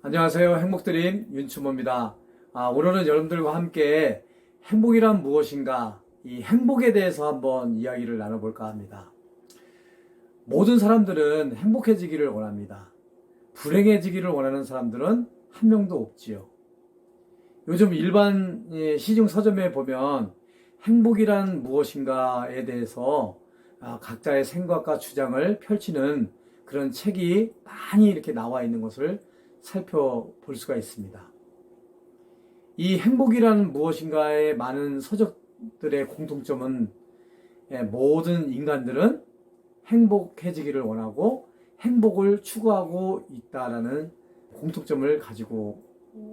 안녕하세요. 행복드림 윤추모입니다. 아, 오늘은 여러분들과 함께 행복이란 무엇인가, 이 행복에 대해서 한번 이야기를 나눠볼까 합니다. 모든 사람들은 행복해지기를 원합니다. 불행해지기를 원하는 사람들은 한 명도 없지요. 요즘 일반 예, 시중 서점에 보면 행복이란 무엇인가에 대해서 아, 각자의 생각과 주장을 펼치는 그런 책이 많이 이렇게 나와 있는 것을 살펴볼 수가 있습니다. 이 행복이란 무엇인가의 많은 서적들의 공통점은 예, 모든 인간들은 행복해지기를 원하고 행복을 추구하고 있다라는 공통점을 가지고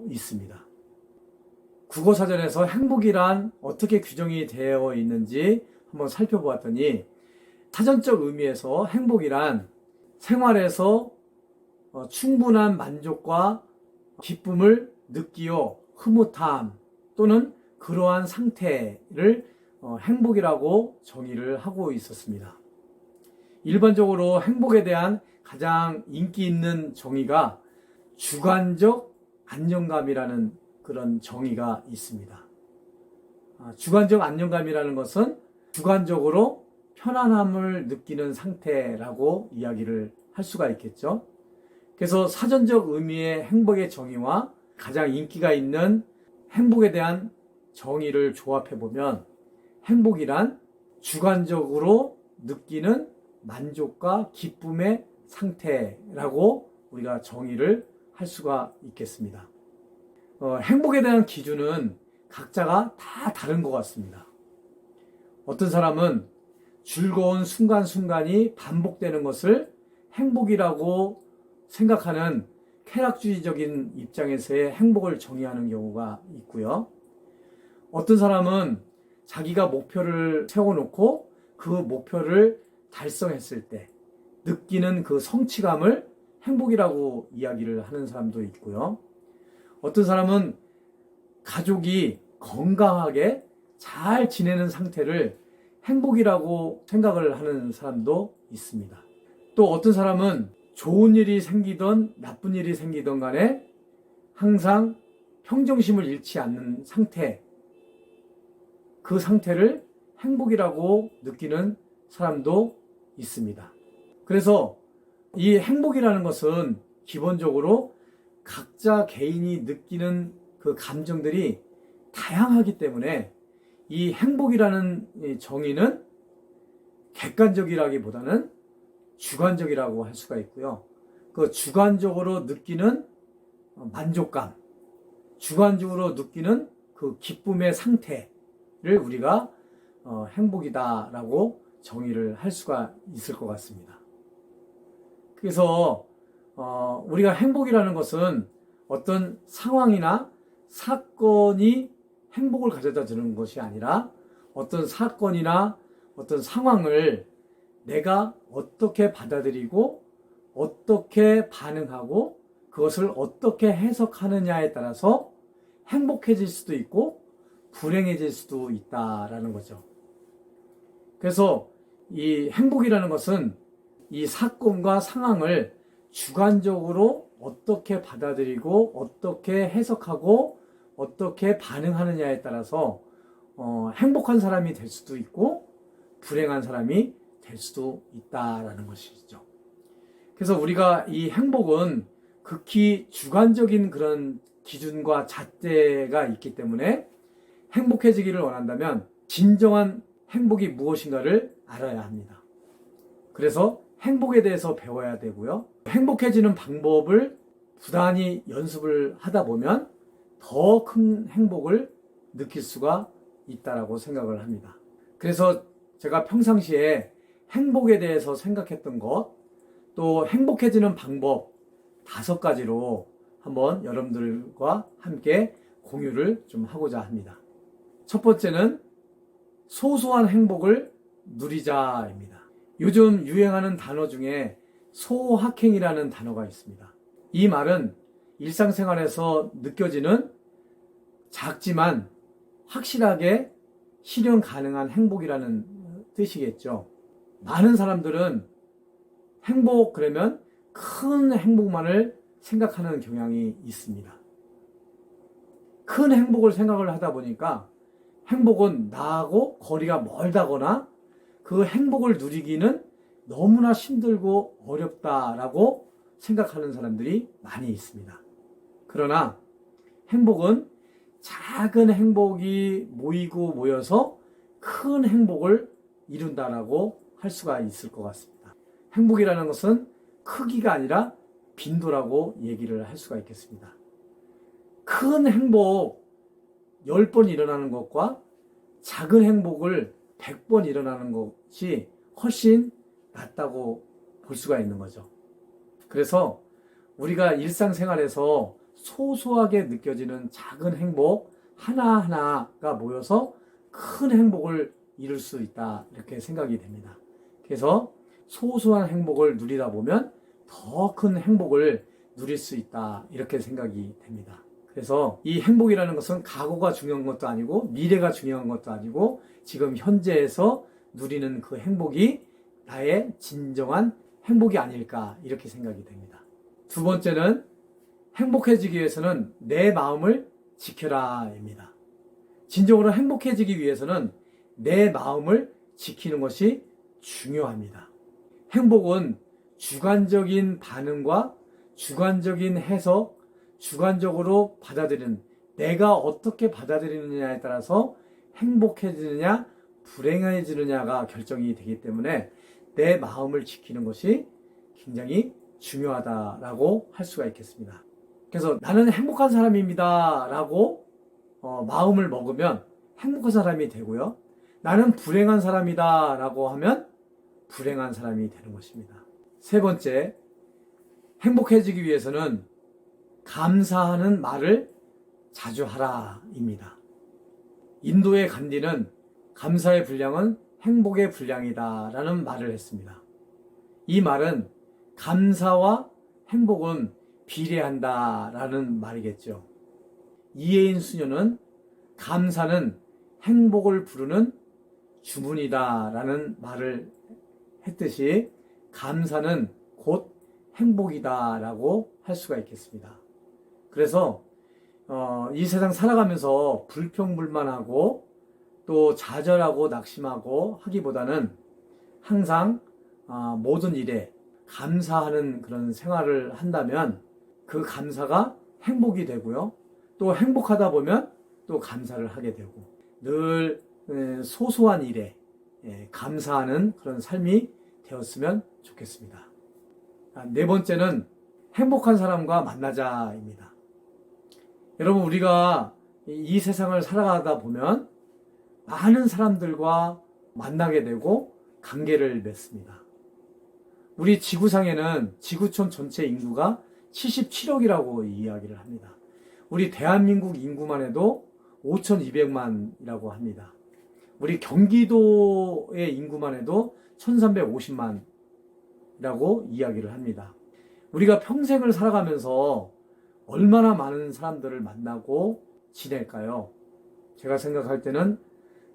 있습니다. 국어사전에서 행복이란 어떻게 규정이 되어 있는지 한번 살펴보았더니 사전적 의미에서 행복이란 생활에서 어, 충분한 만족과 기쁨을 느끼어 흐뭇함 또는 그러한 상태를 어, 행복이라고 정의를 하고 있었습니다. 일반적으로 행복에 대한 가장 인기 있는 정의가 주관적 안정감이라는 그런 정의가 있습니다. 아, 주관적 안정감이라는 것은 주관적으로 편안함을 느끼는 상태라고 이야기를 할 수가 있겠죠. 그래서 사전적 의미의 행복의 정의와 가장 인기가 있는 행복에 대한 정의를 조합해 보면 행복이란 주관적으로 느끼는 만족과 기쁨의 상태라고 우리가 정의를 할 수가 있겠습니다. 어, 행복에 대한 기준은 각자가 다 다른 것 같습니다. 어떤 사람은 즐거운 순간순간이 반복되는 것을 행복이라고 생각하는 쾌락주의적인 입장에서의 행복을 정의하는 경우가 있고요. 어떤 사람은 자기가 목표를 세워놓고 그 목표를 달성했을 때 느끼는 그 성취감을 행복이라고 이야기를 하는 사람도 있고요. 어떤 사람은 가족이 건강하게 잘 지내는 상태를 행복이라고 생각을 하는 사람도 있습니다. 또 어떤 사람은 좋은 일이 생기던 나쁜 일이 생기던 간에 항상 평정심을 잃지 않는 상태, 그 상태를 행복이라고 느끼는 사람도 있습니다. 그래서 이 행복이라는 것은 기본적으로 각자 개인이 느끼는 그 감정들이 다양하기 때문에 이 행복이라는 정의는 객관적이라기보다는 주관적이라고 할 수가 있고요. 그 주관적으로 느끼는 만족감, 주관적으로 느끼는 그 기쁨의 상태를 우리가 어, 행복이다라고 정의를 할 수가 있을 것 같습니다. 그래서 어, 우리가 행복이라는 것은 어떤 상황이나 사건이 행복을 가져다 주는 것이 아니라 어떤 사건이나 어떤 상황을 내가 어떻게 받아들이고 어떻게 반응하고 그것을 어떻게 해석하느냐에 따라서 행복해질 수도 있고 불행해질 수도 있다라는 거죠. 그래서 이 행복이라는 것은 이 사건과 상황을 주관적으로 어떻게 받아들이고 어떻게 해석하고 어떻게 반응하느냐에 따라서 어, 행복한 사람이 될 수도 있고 불행한 사람이 될 수도 있다라는 것이죠. 그래서 우리가 이 행복은 극히 주관적인 그런 기준과 잣대가 있기 때문에 행복해지기를 원한다면 진정한 행복이 무엇인가를 알아야 합니다. 그래서 행복에 대해서 배워야 되고요. 행복해지는 방법을 부단히 연습을 하다 보면 더 큰 행복을 느낄 수가 있다라고 생각을 합니다. 그래서 제가 평상시에 행복에 대해서 생각했던 것, 또 행복해지는 방법 다섯 가지로 한번 여러분들과 함께 공유를 좀 하고자 합니다. 첫 번째는 소소한 행복을 누리자입니다. 요즘 유행하는 단어 중에 소확행이라는 단어가 있습니다. 이 말은 일상생활에서 느껴지는 작지만 확실하게 실현 가능한 행복이라는 뜻이겠죠. 많은 사람들은 행복 그러면 큰 행복만을 생각하는 경향이 있습니다. 큰 행복을 생각을 하다 보니까 행복은 나하고 거리가 멀다거나 그 행복을 누리기는 너무나 힘들고 어렵다라고 생각하는 사람들이 많이 있습니다. 그러나 행복은 작은 행복이 모이고 모여서 큰 행복을 이룬다라고 할 수가 있을 것 같습니다. 행복이라는 것은 크기가 아니라 빈도라고 얘기를 할 수가 있겠습니다. 큰 행복 10번 일어나는 것과 작은 행복을 100번 일어나는 것이 훨씬 낫다고 볼 수가 있는 거죠. 그래서 우리가 일상생활에서 소소하게 느껴지는 작은 행복 하나하나가 모여서 큰 행복을 이룰 수 있다. 이렇게 생각이 됩니다. 그래서 소소한 행복을 누리다 보면 더 큰 행복을 누릴 수 있다. 이렇게 생각이 됩니다. 그래서 이 행복이라는 것은 과거가 중요한 것도 아니고 미래가 중요한 것도 아니고 지금 현재에서 누리는 그 행복이 나의 진정한 행복이 아닐까 이렇게 생각이 됩니다. 두 번째는 행복해지기 위해서는 내 마음을 지켜라입니다. 진정으로 행복해지기 위해서는 내 마음을 지키는 것이 중요합니다. 행복은 주관적인 반응과 주관적인 해석, 주관적으로 받아들이는 내가 어떻게 받아들이느냐에 따라서 행복해지느냐, 불행해지느냐가 결정이 되기 때문에 내 마음을 지키는 것이 굉장히 중요하다라고 할 수가 있겠습니다. 그래서 나는 행복한 사람입니다. 라고 어, 마음을 먹으면 행복한 사람이 되고요. 나는 불행한 사람이다. 라고 하면 불행한 사람이 되는 것입니다. 세 번째, 행복해지기 위해서는 감사하는 말을 자주 하라. 입니다. 인도의 간디는 감사의 분량은 행복의 분량이다. 라는 말을 했습니다. 이 말은 감사와 행복은 비례한다. 라는 말이겠죠. 이혜인 수녀는 감사는 행복을 부르는 주문이다. 라는 말을 했듯이 감사는 곧 행복이다. 라고 할 수가 있겠습니다. 그래서 어, 이 세상 살아가면서 불평불만하고 또 좌절하고 낙심하고 하기보다는 항상 어, 모든 일에 감사하는 그런 생활을 한다면 그 감사가 행복이 되고요. 또 행복하다 보면 또 감사를 하게 되고 늘 에, 소소한 일에 예, 감사하는 그런 삶이 되었으면 좋겠습니다. 아, 네 번째는 행복한 사람과 만나자입니다. 여러분 우리가 이 세상을 살아가다 보면 많은 사람들과 만나게 되고 관계를 맺습니다. 우리 지구상에는 지구촌 전체 인구가 77억이라고 이야기를 합니다. 우리 대한민국 인구만 해도 5,200만이라고 합니다. 우리 경기도의 인구만 해도 1,350만이라고 이야기를 합니다. 우리가 평생을 살아가면서 얼마나 많은 사람들을 만나고 지낼까요? 제가 생각할 때는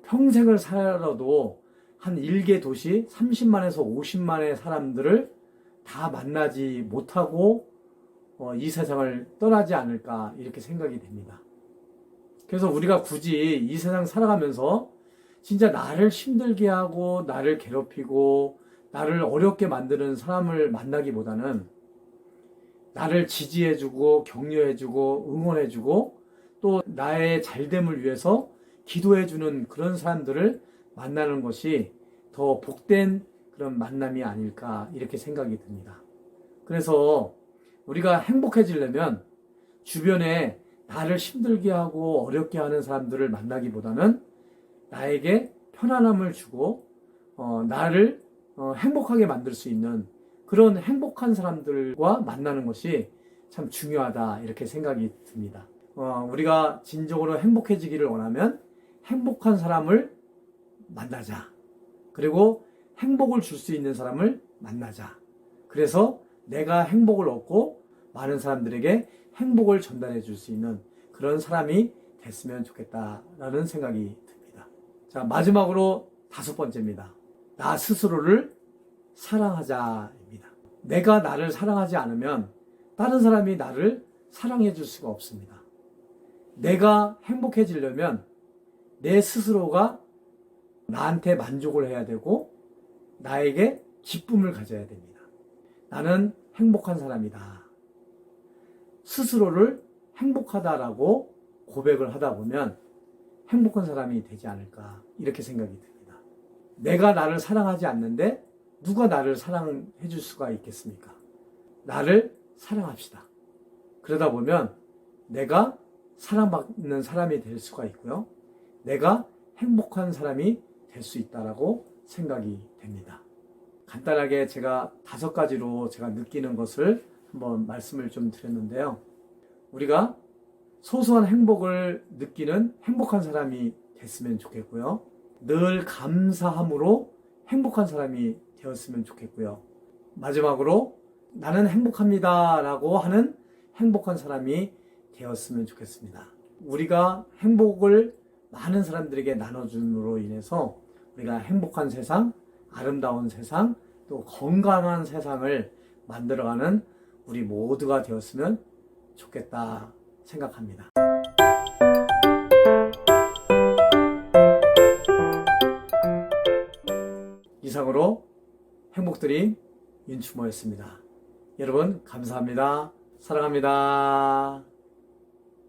평생을 살아도 한 1개 도시 30만에서 50만의 사람들을 다 만나지 못하고 어, 이 세상을 떠나지 않을까 이렇게 생각이 됩니다. 그래서 우리가 굳이 이 세상 살아가면서 진짜 나를 힘들게 하고 나를 괴롭히고 나를 어렵게 만드는 사람을 만나기보다는 나를 지지해주고 격려해주고 응원해주고 또 나의 잘됨을 위해서 기도해주는 그런 사람들을 만나는 것이 더 복된 그런 만남이 아닐까 이렇게 생각이 듭니다. 그래서 우리가 행복해지려면 주변에 나를 힘들게 하고 어렵게 하는 사람들을 만나기보다는 나에게 편안함을 주고 어, 나를 어, 행복하게 만들 수 있는 그런 행복한 사람들과 만나는 것이 참 중요하다 이렇게 생각이 듭니다. 어, 우리가 진정으로 행복해지기를 원하면 행복한 사람을 만나자. 그리고 행복을 줄 수 있는 사람을 만나자. 그래서 내가 행복을 얻고 많은 사람들에게 행복을 전달해 줄 수 있는 그런 사람이 됐으면 좋겠다라는 생각이 듭니다. 자, 마지막으로 다섯 번째입니다. 나 스스로를 사랑하자입니다. 내가 나를 사랑하지 않으면 다른 사람이 나를 사랑해 줄 수가 없습니다. 내가 행복해지려면 내 스스로가 나한테 만족을 해야 되고 나에게 기쁨을 가져야 됩니다. 나는 행복한 사람이다. 스스로를 행복하다라고 고백을 하다 보면 행복한 사람이 되지 않을까 이렇게 생각이 듭니다. 내가 나를 사랑하지 않는데 누가 나를 사랑해 줄 수가 있겠습니까? 나를 사랑합시다. 그러다 보면 내가 사랑받는 사람이 될 수가 있고요. 내가 행복한 사람이 될 수 있다라고 생각이 됩니다. 간단하게 제가 다섯 가지로 제가 느끼는 것을 한번 말씀을 좀 드렸는데요. 우리가 소소한 행복을 느끼는 행복한 사람이 됐으면 좋겠고요. 늘 감사함으로 행복한 사람이 되었으면 좋겠고요. 마지막으로 나는 행복합니다 라고 하는 행복한 사람이 되었으면 좋겠습니다. 우리가 행복을 많은 사람들에게 나눠줌으로 인해서 우리가 행복한 세상, 아름다운 세상, 또 건강한 세상을 만들어가는 우리 모두가 되었으면 좋겠다 생각합니다. 이상으로 행복드림 윤추모였습니다. 여러분 감사합니다. 사랑합니다.